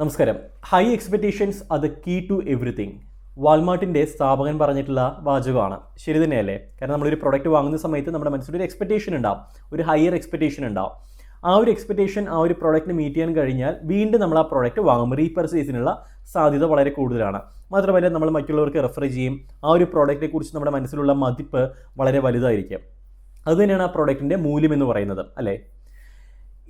നമസ്കാരം. High expectations അത് key to everything വാൾമാർട്ടിന്റെ സ്ഥാപകൻ പറഞ്ഞിട്ടുള്ള വാചകമാണ്. ശരി തന്നെയല്ലേ? കാരണം നമ്മളൊരു പ്രൊഡക്റ്റ് വാങ്ങുന്ന സമയത്ത് നമ്മുടെ മനസ്സിൽ ഒരു എക്സ്പെക്ടേഷൻ ഉണ്ടാവും. ഒരു ഹയർ എക്സ്പെക്ടേഷൻ ഉണ്ടാവും. ആ ഒരു എക്സ്പെക്ടേഷൻ ആ ഒരു പ്രോഡക്റ്റിന് മീറ്റ് ചെയ്യാൻ കഴിഞ്ഞാൽ വീണ്ടും നമ്മൾ ആ പ്രോഡക്റ്റ് വാങ്ങും റീപർച്ചേസിനുള്ള സാധ്യത വളരെ കൂടുതലാണ്. മാത്രമല്ല നമ്മൾ മറ്റുള്ളവർക്ക് റെഫർ ചെയ്യും. ആ ഒരു പ്രോഡക്റ്റിനെ കുറിച്ച് നമ്മുടെ മനസ്സിലുള്ള മതിപ്പ് വളരെ വലുതായിരിക്കും. അതുതന്നെയാണ് ആ പ്രോഡക്റ്റിന്റെ മൂല്യം എന്ന് പറയുന്നത്. അല്ലേ?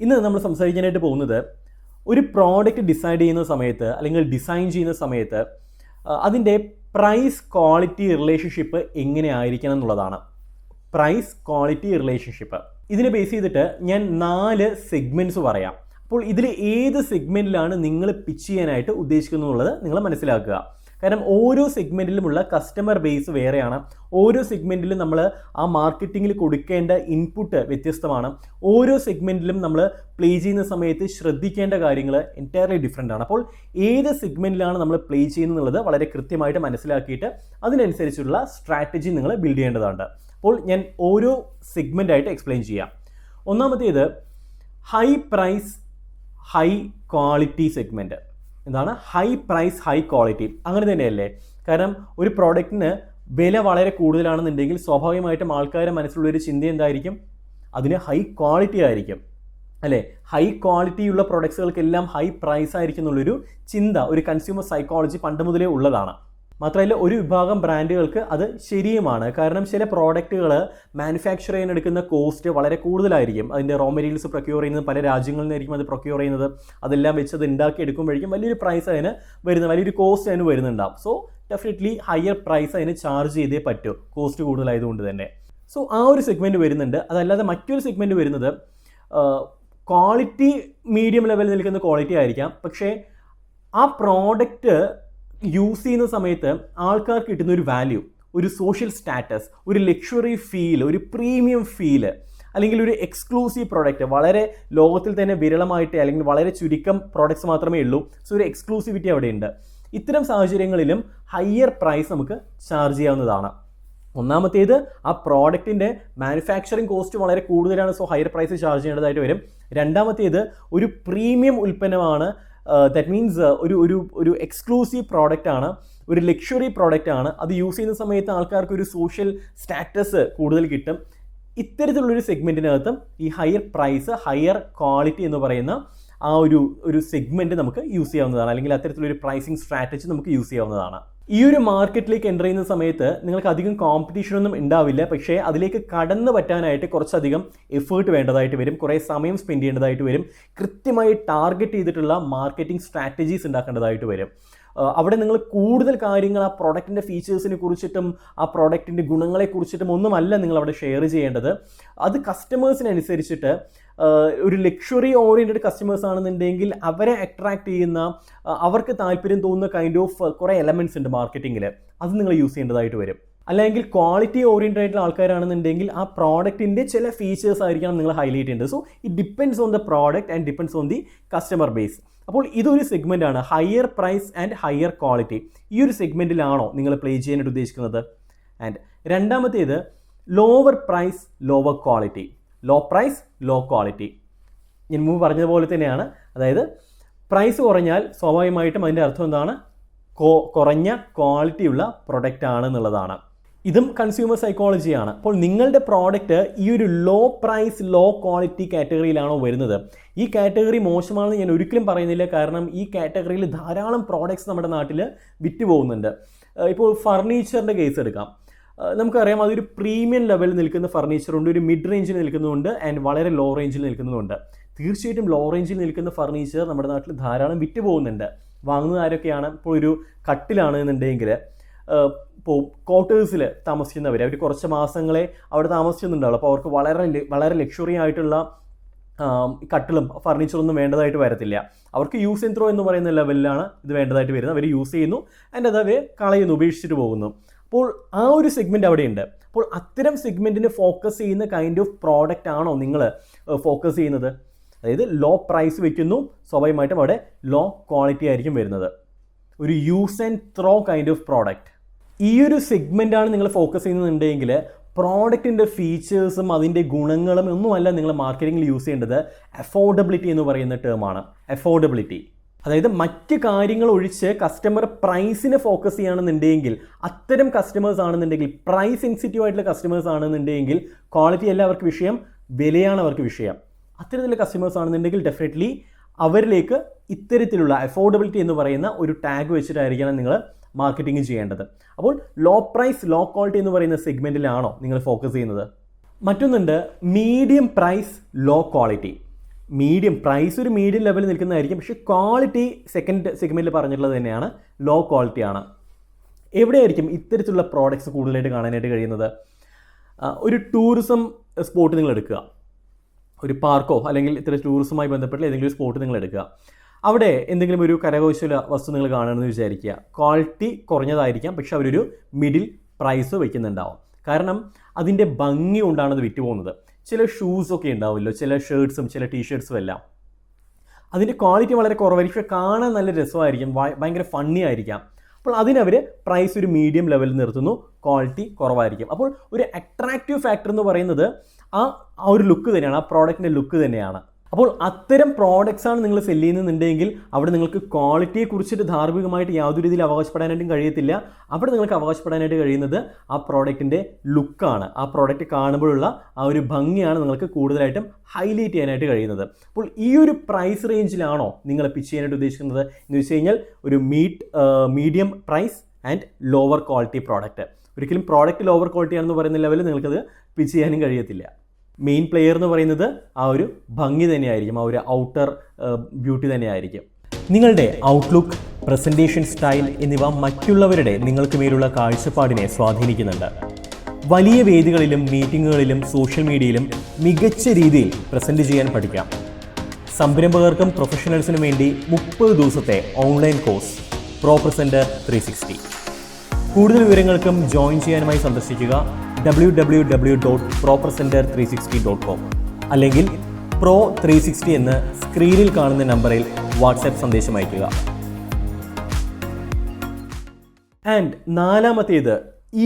ഇന്ന് നമ്മൾ സംസാരിക്കാനായിട്ട് പോകുന്നത് ഒരു പ്രോഡക്റ്റ് ഡിസൈഡ് ചെയ്യുന്ന സമയത്ത് അല്ലെങ്കിൽ ഡിസൈൻ ചെയ്യുന്ന സമയത്ത് അതിന്റെ പ്രൈസ് ക്വാളിറ്റി റിലേഷൻഷിപ്പ് എങ്ങനെ ആയിരിക്കണം എന്നുള്ളതാണ്. പ്രൈസ് ക്വാളിറ്റി റിലേഷൻഷിപ്പ് ഇതിനെ ബേസ് ചെയ്തിട്ട് ഞാൻ നാല് സെഗ്മെന്റ്സ് പറയാം. അപ്പോൾ ഇതിൽ ഏത് സെഗ്മെന്റിലാണ് നിങ്ങൾ പിച്ച് ചെയ്യാനായിട്ട് ഉദ്ദേശിക്കുന്നത് എന്നുള്ളത് നിങ്ങൾ മനസ്സിലാക്കുക. കാരണം ഓരോ സെഗ്മെന്റിലുമുള്ള കസ്റ്റമർ ബേസ് വേറെയാണ്. ഓരോ സെഗ്മെന്റിലും നമ്മൾ ആ മാർക്കറ്റിങ്ങിൽ കൊടുക്കേണ്ട ഇൻപുട്ട് വ്യത്യസ്തമാണ്. ഓരോ സെഗ്മെന്റിലും നമ്മൾ പ്ലേ ചെയ്യുന്ന സമയത്ത് ശ്രദ്ധിക്കേണ്ട കാര്യങ്ങൾ എന്റയർലി ഡിഫറെന്റ് ആണ്. അപ്പോൾ ഏത് സെഗ്മെന്റിലാണ് നമ്മൾ പ്ലേ ചെയ്യുന്നത് വളരെ കൃത്യമായിട്ട് മനസ്സിലാക്കിയിട്ട് അതിനനുസരിച്ചുള്ള സ്ട്രാറ്റജി നിങ്ങൾ ബിൽഡ് ചെയ്യേണ്ടതുണ്ട്. അപ്പോൾ ഞാൻ ഓരോ സെഗ്മെന്റായിട്ട് എക്സ്പ്ലെയിൻ ചെയ്യാം. ഒന്നാമത്തേത് high price high quality segment എന്താണ്? ഹൈ പ്രൈസ് ഹൈ ക്വാളിറ്റി അങ്ങനെ തന്നെയല്ലേ? കാരണം ഒരു പ്രോഡക്റ്റിന് വില വളരെ കൂടുതലാണെന്നുണ്ടെങ്കിൽ സ്വാഭാവികമായിട്ടും ആൾക്കാരുടെ മനസ്സിലുള്ളൊരു ചിന്ത എന്തായിരിക്കും? അതിന് ഹൈ ക്വാളിറ്റി ആയിരിക്കും. അല്ലേ? ഹൈ ക്വാളിറ്റിയുള്ള പ്രൊഡക്ട്സുകൾക്കെല്ലാം ഹൈ പ്രൈസ് ആയിരിക്കും എന്നുള്ളൊരു ചിന്ത ഒരു കൺസ്യൂമർ സൈക്കോളജി പണ്ട് മുതലേ ഉള്ളതാണ്. മാത്രമല്ല ഒരു വിഭാഗം ബ്രാൻഡുകൾക്ക് അത് ശരിയുമാണ്. കാരണം ചില പ്രോഡക്റ്റുകൾ മാനുഫാക്ചർ ചെയ്യാൻ എടുക്കുന്ന കോസ്റ്റ് വളരെ കൂടുതലായിരിക്കും. അതിന്റെ റോ മെറ്റീരിയൽസ് പ്രൊക്യൂർ ചെയ്യുന്നത് പല രാജ്യങ്ങളിൽ നിന്നായിരിക്കും അത് പ്രൊക്യൂർ ചെയ്യുന്നത്. അതെല്ലാം വെച്ച് അത് ഉണ്ടാക്കി എടുക്കുമ്പോഴേക്കും വലിയൊരു പ്രൈസ് അതിന് വരുന്ന വലിയൊരു കോസ്റ്റ് അതിന് വരുന്നുണ്ടാവും. സോ ഡെഫിനറ്റ്ലി ഹയർ പ്രൈസ് അതിന് ചാർജ് ചെയ്തേ പറ്റൂ കോസ്റ്റ് കൂടുതലായതുകൊണ്ട് തന്നെ. സോ ആ ഒരു സെഗ്മെന്റ് വരുന്നുണ്ട്. അതല്ലാതെ മറ്റൊരു സെഗ്മെന്റ് വരുന്നത് ക്വാളിറ്റി മീഡിയം ലെവലിൽ നിൽക്കുന്ന ക്വാളിറ്റി ആയിരിക്കാം. പക്ഷേ ആ പ്രോഡക്റ്റ് യൂസ് ചെയ്യുന്ന സമയത്ത് ആൾക്കാർക്ക് കിട്ടുന്ന ഒരു വാല്യൂ ഒരു സോഷ്യൽ സ്റ്റാറ്റസ് ഒരു ലക്ഷറി ഫീൽ ഒരു പ്രീമിയം ഫീൽ അല്ലെങ്കിൽ ഒരു എക്സ്ക്ലൂസീവ് പ്രോഡക്റ്റ് വളരെ ലോകത്തിൽ തന്നെ വിരളമായിട്ട് അല്ലെങ്കിൽ വളരെ ചുരുക്കം പ്രോഡക്റ്റ്സ് മാത്രമേ ഉള്ളൂ. സോ ഒരു എക്സ്ക്ലൂസിവിറ്റി അവിടെയുണ്ട്. ഇത്തരം സാഹചര്യങ്ങളിലും ഹയർ പ്രൈസ് നമുക്ക് ചാർജ് ചെയ്യാവുന്നതാണ്. ഒന്നാമത്തേത് ആ പ്രോഡക്റ്റിന്റെ മാനുഫാക്ചറിങ് കോസ്റ്റ് വളരെ കൂടുതലാണ്. സോ ഹയർ പ്രൈസ് ചാർജ് ചെയ്യേണ്ടതായിട്ട് വരും. രണ്ടാമത്തേത് ഒരു പ്രീമിയം ഉൽപ്പന്നമാണ് ദാറ്റ് മീൻസ് ഒരു ഒരു ഒരു എക്സ്ക്ലൂസീവ് പ്രോഡക്റ്റ് ആണ് ഒരു ലക്ഷറി പ്രോഡക്റ്റ് ആണ്. അത് യൂസ് ചെയ്യുന്ന സമയത്ത് ആൾക്കാർക്ക് ഒരു സോഷ്യൽ സ്റ്റാറ്റസ് കൂടുതൽ കിട്ടും. ഇത്തരത്തിലുള്ളൊരു സെഗ്മെന്റിനകത്തും ഈ ഹയർ പ്രൈസ് ഹയർ ക്വാളിറ്റി എന്ന് പറയുന്ന ആ ഒരു ഒരു സെഗ്മെന്റ് നമുക്ക് യൂസ് ചെയ്യാവുന്നതാണ്. അല്ലെങ്കിൽ അത്തരത്തിലൊരു പ്രൈസിങ് സ്ട്രാറ്റജി നമുക്ക് യൂസ് ചെയ്യാവുന്നതാണ്. ഈ ഒരു മാർക്കറ്റിലേക്ക് എന്റർ ചെയ്യുന്ന സമയത്ത് നിങ്ങൾക്ക് അധികം കോമ്പറ്റീഷനൊന്നും ഉണ്ടാവില്ല. പക്ഷേ അതിലേക്ക് കടന്നു പറ്റാനായിട്ട് കുറച്ചധികം എഫേർട്ട് വേണ്ടതായിട്ട് വരും. കുറേ സമയം സ്പെൻഡ് ചെയ്യേണ്ടതായിട്ട് വരും. കൃത്യമായി ടാർഗറ്റ് ചെയ്തിട്ടുള്ള മാർക്കറ്റിംഗ് സ്ട്രാറ്റജീസ് ഉണ്ടാക്കേണ്ടതായിട്ട് വരും. അവിടെ നിങ്ങൾ കൂടുതൽ കാര്യങ്ങൾ ആ പ്രോഡക്റ്റിന്റെ ഫീച്ചേഴ്സിനെ കുറിച്ചിട്ടും ആ പ്രോഡക്റ്റിന്റെ ഗുണങ്ങളെ കുറിച്ചിട്ടും ഒന്നുമല്ല നിങ്ങൾ അവിടെ ഷെയർ ചെയ്യേണ്ടത്. അത് കസ്റ്റമേഴ്സിനനുസരിച്ചിട്ട് ഒരു ലക്ഷറി ഓറിയന്റഡ് കസ്റ്റമേഴ്സ് ആണെന്നുണ്ടെങ്കിൽ അവരെ അട്രാക്ട് ചെയ്യുന്ന അവർക്ക് താല്പര്യം തോന്നുന്ന കൈൻഡ് ഓഫ് കുറേ എലമെന്റ്സ് ഉണ്ട് മാർക്കറ്റിങ്ങിൽ അത് നിങ്ങൾ യൂസ് ചെയ്യേണ്ടതായിട്ട് വരും. അല്ലെങ്കിൽ ക്വാളിറ്റി ഓറിയന്റഡ് ആൾക്കാരാണെന്നുണ്ടെങ്കിൽ ആ പ്രോഡക്റ്റിന്റെ ചില ഫീച്ചേഴ്സ് ആയിരിക്കണം നിങ്ങൾ ഹൈലൈറ്റ് ചെയ്യേണ്ടത്. So it depends on the product and depends on the customer base അപ്പോൾ ഇതൊരു സെഗ്മെന്റ് ആണ്. Higher price and higher quality ഈ ഒരു സെഗ്മെന്റിലാണോ നിങ്ങൾ പ്ലേ ചെയ്യാനായിട്ട് ഉദ്ദേശിക്കുന്നത്? ആൻഡ് രണ്ടാമത്തേത് lower price lower quality low price low quality ഞാൻ മുമ്പ് പറഞ്ഞതുപോലെ തന്നെയാണ്. അതായത് പ്രൈസ് കുറഞ്ഞാൽ സ്വാഭാവികമായിട്ടും അതിന്റെ അർത്ഥം എന്താണ്? കുറഞ്ഞ ക്വാളിറ്റിയുള്ള പ്രൊഡക്റ്റ് ആണ് എന്നുള്ളതാണ് ഇതും കൺസ്യൂമർ സൈക്കോളജിയാണ് അപ്പോൾ നിങ്ങളുടെ പ്രോഡക്റ്റ് ഈ ഒരു ലോ പ്രൈസ് ലോ ക്വാളിറ്റി കാറ്റഗറിയിലാണോ വരുന്നത്? ഈ കാറ്റഗറി മോശമാണെന്ന് ഞാൻ ഒരിക്കലും പറയുന്നില്ല. കാരണം ഈ കാറ്റഗറിയിൽ ധാരാളം പ്രോഡക്റ്റ്സ് നമ്മുടെ നാട്ടിൽ വിറ്റ് പോകുന്നുണ്ട്. ഇപ്പോൾ ഫർണിച്ചറിന്റെ കേസ് എടുക്കാം. നമുക്കറിയാം അതൊരു പ്രീമിയം ലെവലിൽ നിൽക്കുന്ന ഫർണിച്ചറുണ്ട് ഒരു മിഡ് റേഞ്ചിൽ നിൽക്കുന്നതുണ്ട് ആൻഡ് വളരെ ലോ റേഞ്ചിൽ നിൽക്കുന്നതുണ്ട് തീർച്ചയായിട്ടും ലോ റേഞ്ചിൽ നിൽക്കുന്ന ഫർണിച്ചർ നമ്മുടെ നാട്ടിൽ ധാരാളം വിറ്റ് പോകുന്നുണ്ട്. വാങ്ങുന്ന ആരൊക്കെയാണ് ഇപ്പോൾ ഒരു കട്ടിലാണ് എന്നുണ്ടെങ്കിൽ ഇപ്പോൾ ക്വാർട്ടേഴ്സിൽ താമസിക്കുന്നവർ അവർ കുറച്ച് മാസങ്ങളെ അവിടെ താമസിക്കുന്നുണ്ടാവുള്ളൂ അപ്പോൾ അവർക്ക് വളരെ വളരെ ലക്ഷറി ആയിട്ടുള്ള കട്ടിലും ഫർണിച്ചറൊന്നും വേണ്ടതായിട്ട് വരത്തില്ല. അവർക്ക് യൂസ് ആൻഡ് ത്രോ എന്ന് പറയുന്ന ലെവലിലാണ് ഇത് വേണ്ടതായിട്ട് വരുന്നത്. അവർ യൂസ് ചെയ്യുന്നു. ആൻഡ് അത് അവർ കളയുന്നു ഉപേക്ഷിച്ചിട്ട് പോകുന്നു. അപ്പോൾ ആ ഒരു സെഗ്മെന്റ് അവിടെയുണ്ട്. അപ്പോൾ അത്തരം സെഗ്മെന്റിന് ഫോക്കസ് ചെയ്യുന്ന കൈൻഡ് ഓഫ് പ്രോഡക്റ്റ് ആണോ നിങ്ങൾ ഫോക്കസ് ചെയ്യുന്നത്? അതായത് ലോ പ്രൈസ് വെക്കുന്നു. സ്വാഭാവികമായിട്ടും അവിടെ ലോ ക്വാളിറ്റി ആയിരിക്കും വരുന്നത്. ഒരു use and throw kind of product ഈ ഒരു സെഗ്മെന്റാണ് നിങ്ങൾ ഫോക്കസ് ചെയ്യുന്നുണ്ടെങ്കിൽ പ്രോഡക്റ്റിന്റെ ഫീച്ചേഴ്സും അതിന്റെ ഗുണങ്ങളും ഒന്നുമല്ല നിങ്ങൾ മാർക്കറ്റിംഗിൽ യൂസ് ചെയ്യേണ്ടത് അഫോർഡബിലിറ്റി എന്ന് പറയുന്ന ടേമാണ് അഫോർഡബിലിറ്റി അതായത് മറ്റ് കാര്യങ്ങൾ ഒഴിച്ച് കസ്റ്റമർ പ്രൈസിനെ ഫോക്കസ് ചെയ്യുകയാണെന്നുണ്ടെങ്കിൽ അത്തരം കസ്റ്റമേഴ്സ് ആണെന്നുണ്ടെങ്കിൽ പ്രൈസ് സെൻസിറ്റീവ് ആയിട്ടുള്ള കസ്റ്റമേഴ്സ് ആണെന്നുണ്ടെങ്കിൽ ക്വാളിറ്റി അല്ല അവർക്ക് വിഷയം വിലയാണ് അവർക്ക് വിഷയം. അത്തരത്തിലുള്ള കസ്റ്റമേഴ്സ് ആണെന്നുണ്ടെങ്കിൽ ഡെഫിനറ്റ്ലി അവരിലേക്ക് ഇത്തരത്തിലുള്ള അഫോർഡബിലിറ്റി എന്ന് പറയുന്ന ഒരു ടാഗ് വെച്ചിട്ടായിരിക്കണം നിങ്ങൾ മാർക്കറ്റിംഗ് ചെയ്യേണ്ടത്. അപ്പോൾ ലോ പ്രൈസ് ലോ ക്വാളിറ്റി എന്ന് പറയുന്ന സെഗ്മെന്റിലാണോ നിങ്ങൾ ഫോക്കസ് ചെയ്യുന്നത്? മറ്റൊന്നുണ്ട് medium price low quality medium price ഒരു മീഡിയം ലെവലിൽ നിൽക്കുന്നതായിരിക്കും പക്ഷേ ക്വാളിറ്റി സെക്കൻഡ് സെഗ്മെന്റിൽ പറഞ്ഞിട്ടുള്ളത് തന്നെയാണ് ലോ ക്വാളിറ്റി ആണ്. എവിടെയായിരിക്കും ഇത്തരത്തിലുള്ള പ്രോഡക്റ്റ്സ് കൂടുതലായിട്ട് കാണാനായിട്ട് കഴിയുന്നത്? ഒരു ടൂറിസം സ്പോട്ട് നിങ്ങൾ എടുക്കുക. ഒരു പാർക്കോ അല്ലെങ്കിൽ ഇത്തരം ടൂറിസവുമായി ബന്ധപ്പെട്ട ഏതെങ്കിലും ഒരു സ്പോട്ട് നിങ്ങൾ എടുക്കുക. അവിടെ എന്തെങ്കിലും ഒരു കരകൗശല വസ്തു നിങ്ങൾ കാണണമെന്ന് വിചാരിക്കുക. ക്വാളിറ്റി കുറഞ്ഞതായിരിക്കാം പക്ഷെ അവരൊരു മിഡിൽ പ്രൈസ് വയ്ക്കുന്നുണ്ടാവും. കാരണം അതിന്റെ ഭംഗി കൊണ്ടാണ് അത് വിറ്റ് പോകുന്നത് ചില ഷൂസൊക്കെ ഉണ്ടാവുമല്ലോ ചില ഷേർട്ട്സും ചില ടീഷർട്ട്സും എല്ലാം. അതിന്റെ ക്വാളിറ്റി വളരെ കുറവായിരിക്കും പക്ഷെ കാണാൻ നല്ല രസമായിരിക്കും ഭയ- ഭയങ്കര ഫണ്ണി ആയിരിക്കാം. അപ്പോൾ അതിനവർ പ്രൈസ് ഒരു മീഡിയം ലെവലിൽ നിർത്തുന്നു ക്വാളിറ്റി കുറവായിരിക്കും. അപ്പോൾ ഒരു അട്രാക്റ്റീവ് ഫാക്ടർ എന്ന് പറയുന്നത് ആ ആ ഒരു ലുക്ക് തന്നെയാണ് ആ പ്രോഡക്റ്റിന്റെ ലുക്ക് തന്നെയാണ്. അപ്പോൾ അത്തരം പ്രോഡക്റ്റ്സ് ആണ് നിങ്ങൾ സെല്ല് ചെയ്യുന്നുണ്ടെങ്കിൽ അവിടെ നിങ്ങൾക്ക് ക്വാളിറ്റിയെ കുറിച്ചിട്ട് ധാർമ്മികമായിട്ട് യാതൊരു രീതിയിൽ അവകാശപ്പെടാനായിട്ടും കഴിയത്തില്ല. അവിടെ നിങ്ങൾക്ക് അവകാശപ്പെടാനായിട്ട് കഴിയുന്നത് ആ പ്രോഡക്റ്റിന്റെ ലുക്കാണ് ആ പ്രോഡക്റ്റ് കാണുമ്പോഴുള്ള ആ ഒരു ഭംഗിയാണ് നിങ്ങൾക്ക് കൂടുതലായിട്ടും ഹൈലൈറ്റ് ചെയ്യാനായിട്ട് കഴിയുന്നത്. അപ്പോൾ ഈ ഒരു പ്രൈസ് റേഞ്ചിലാണോ നിങ്ങൾ പിച്ച് ചെയ്യാനായിട്ട് ഉദ്ദേശിക്കുന്നത്? എന്ന് വെച്ച് കഴിഞ്ഞാൽ ഒരു meet medium price and lower quality product ഒരിക്കലും പ്രോഡക്റ്റ് ലോവർ ക്വാളിറ്റി ആണെന്ന് പറയുന്ന ലെവലിൽ നിങ്ങൾക്കത് പിച്ച് ചെയ്യാനും കഴിയത്തില്ല. മെയിൻ പ്ലെയർ എന്ന് പറയുന്നത് ആ ഒരു ഭംഗി തന്നെയായിരിക്കും ആ ഒരു ഔട്ടർ ബ്യൂട്ടി തന്നെയായിരിക്കും. നിങ്ങളുടെ ഔട്ട്ലുക്ക് പ്രസന്റേഷൻ സ്റ്റൈൽ എന്നിവ മറ്റുള്ളവരുടെ നിങ്ങൾക്ക് മേലുള്ള കാഴ്ചപ്പാടിനെ സ്വാധീനിക്കുന്നുണ്ട്. വലിയ വേദികളിലും മീറ്റിങ്ങുകളിലും സോഷ്യൽ മീഡിയയിലും മികച്ച രീതിയിൽ പ്രസന്റ് ചെയ്യാൻ പഠിക്കാം. സംരംഭകർക്കും പ്രൊഫഷണൽസിനും വേണ്ടി മുപ്പത് ദിവസത്തെ online course pro presenter three sixty കൂടുതൽ വിവരങ്ങൾക്കും ജോയിൻ ചെയ്യാനുമായി സന്ദർശിക്കുക. W W W dot proper centre three sixty dot com അല്ലെങ്കിൽ പ്രോ ത്രീ സിക്സ്റ്റി എന്ന് സ്ക്രീനിൽ കാണുന്ന നമ്പറിൽ വാട്സാപ്പ് സന്ദേശം അയയ്ക്കുക. ആൻഡ് നാലാമത്തേത്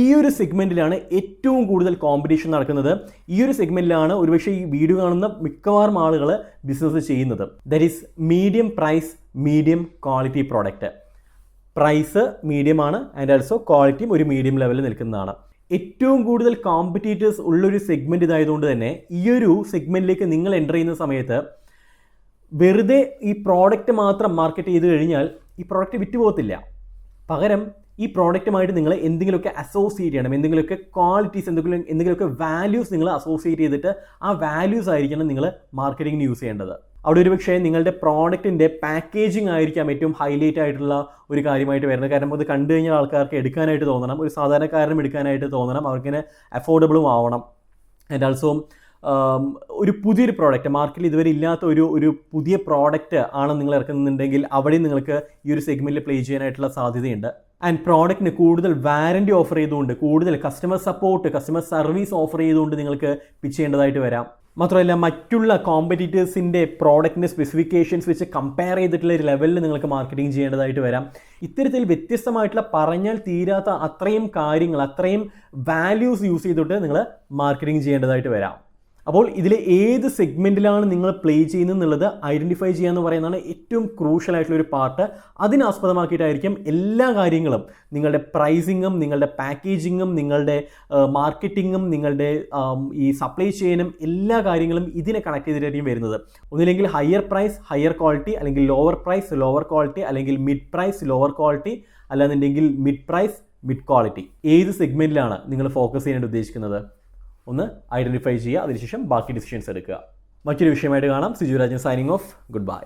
ഈ ഒരു സെഗ്മെന്റിലാണ് ഏറ്റവും കൂടുതൽ കോമ്പറ്റീഷൻ നടക്കുന്നത്. ഈ ഒരു സെഗ്മെന്റിലാണ് ഒരുപക്ഷെ ഈ വീഡിയോ കാണുന്ന മിക്കവാറും ആളുകൾ ബിസിനസ് ചെയ്യുന്നത്. That is medium price medium quality product price മീഡിയമാണ് and also ക്വാളിറ്റിയും ഒരു മീഡിയം ലെവലിൽ നിൽക്കുന്നതാണ്. ഏറ്റവും കൂടുതൽ കോമ്പറ്റീറ്റേഴ്സ് ഉള്ളൊരു സെഗ്മെന്റ് ഇതായതുകൊണ്ട് തന്നെ ഈ ഒരു സെഗ്മെന്റിലേക്ക് നിങ്ങൾ എന്റർ ചെയ്യുന്ന സമയത്ത് വെറുതെ ഈ പ്രോഡക്റ്റ് മാത്രം മാർക്കറ്റ് ചെയ്ത് കഴിഞ്ഞാൽ ഈ പ്രോഡക്റ്റ് വിറ്റ് പോകത്തില്ല. പകരം ഈ പ്രോഡക്റ്റുമായിട്ട് നിങ്ങൾ എന്തെങ്കിലുമൊക്കെ അസോസിയേറ്റ് ചെയ്യണം. എന്തെങ്കിലുമൊക്കെ ക്വാളിറ്റീസ് എന്തെങ്കിലും എന്തെങ്കിലുമൊക്കെ വാല്യൂസ് നിങ്ങൾ അസോസിയേറ്റ് ചെയ്തിട്ട് ആ വാല്യൂസ് ആയിരിക്കണം നിങ്ങൾ മാർക്കറ്റിങ്ങിന് യൂസ് ചെയ്യേണ്ടത്. അവിടെ ഒരുപക്ഷേ നിങ്ങളുടെ പ്രോഡക്റ്റിന്റെ പാക്കേജിംഗ് ആയിരിക്കാം ഏറ്റവും ഹൈലൈറ്റ് ആയിട്ടുള്ള ഒരു കാര്യമായിട്ട് വരുന്നത്. കാരണം അത് കണ്ടു കഴിഞ്ഞാൽ ആൾക്കാർക്ക് എടുക്കാനായിട്ട് തോന്നണം. ഒരു സാധാരണക്കാരനും എടുക്കാനായിട്ട് തോന്നണം. അവർക്കിനെ അഫോർഡബിളും ആവണം. ആൻഡ് ആൾസോ ഒരു പുതിയൊരു പ്രോഡക്റ്റ് മാർക്കറ്റിൽ ഇതുവരെ ഇല്ലാത്ത ഒരു ഒരു പുതിയ പ്രോഡക്റ്റ് ആണ് നിങ്ങൾ ഇറക്കുന്നുണ്ടെങ്കിൽ അവിടെ നിങ്ങൾക്ക് ഈ ഒരു സെഗ്മെന്റിൽ പ്ലേ ചെയ്യാനായിട്ടുള്ള സാധ്യതയുണ്ട്. ആൻഡ് പ്രോഡക്റ്റിന് കൂടുതൽ വാറന്റി ഓഫർ ചെയ്തുകൊണ്ട് കൂടുതൽ customer support customer service offer ചെയ്തുകൊണ്ട് നിങ്ങൾക്ക് പിച്ച് ചെയ്യേണ്ടതായിട്ട് വരാം. മാത്രമല്ല മറ്റുള്ള കോമ്പറ്റീറ്റേഴ്സിന്റെ പ്രോഡക്റ്റിന്റെ സ്പെസിഫിക്കേഷൻസ് വെച്ച് കമ്പയർ ചെയ്തിട്ടുള്ള ഒരു ലെവലിൽ നിങ്ങൾക്ക് മാർക്കറ്റിംഗ് ചെയ്യേണ്ടതായിട്ട് വരാം. ഇത്തരത്തിൽ വ്യത്യസ്തമായിട്ടുള്ള പറഞ്ഞാൽ തീരാത്ത അത്രയും കാര്യങ്ങൾ അത്രയും വാല്യൂസ് യൂസ് ചെയ്തിട്ട് നിങ്ങൾ മാർക്കറ്റിംഗ് ചെയ്യേണ്ടതായിട്ട് വരാം. അപ്പോൾ ഇതിൽ ഏത് സെഗ്മെന്റിലാണ് നിങ്ങൾ പ്ലേ ചെയ്യുന്നത് എന്നുള്ളത് ഐഡന്റിഫൈ ചെയ്യുക എന്ന് പറയുന്നതാണ് ഏറ്റവും ക്രൂഷ്യൽ ആയിട്ടുള്ള ഒരു പാർട്ട് അതിനാസ്പദമാക്കിയിട്ടായിരിക്കും എല്ലാ കാര്യങ്ങളും. നിങ്ങളുടെ പ്രൈസിങ്ങും നിങ്ങളുടെ പാക്കേജിങ്ങും നിങ്ങളുടെ മാർക്കറ്റിങ്ങും നിങ്ങളുടെ ഈ സപ്ലൈ ചെയിനും എല്ലാ കാര്യങ്ങളും ഇതിനെ കണക്ട് ചെയ്തിട്ടായിരിക്കും വരുന്നത്. ഒന്നില്ലെങ്കിൽ ഹയർ പ്രൈസ് ഹയർ ക്വാളിറ്റി അല്ലെങ്കിൽ ലോവർ പ്രൈസ് ലോവർ ക്വാളിറ്റി അല്ലെങ്കിൽ മിഡ് പ്രൈസ് ലോവർ ക്വാളിറ്റി അല്ലാന്നുണ്ടെങ്കിൽ മിഡ് പ്രൈസ് മിഡ് ക്വാളിറ്റി ഏത് സെഗ്മെന്റിലാണ് നിങ്ങൾ ഫോക്കസ് ചെയ്യാനായിട്ട് ഉദ്ദേശിക്കുന്നത്? ഒന്ന് ഐഡന്റിഫൈ ചെയ്യുക അതിനുശേഷം ബാക്കി ഡിസിഷൻസ് എടുക്കുക. മറ്റൊരു വിഷയമായിട്ട് കാണാം. Siju Rajan signing off goodbye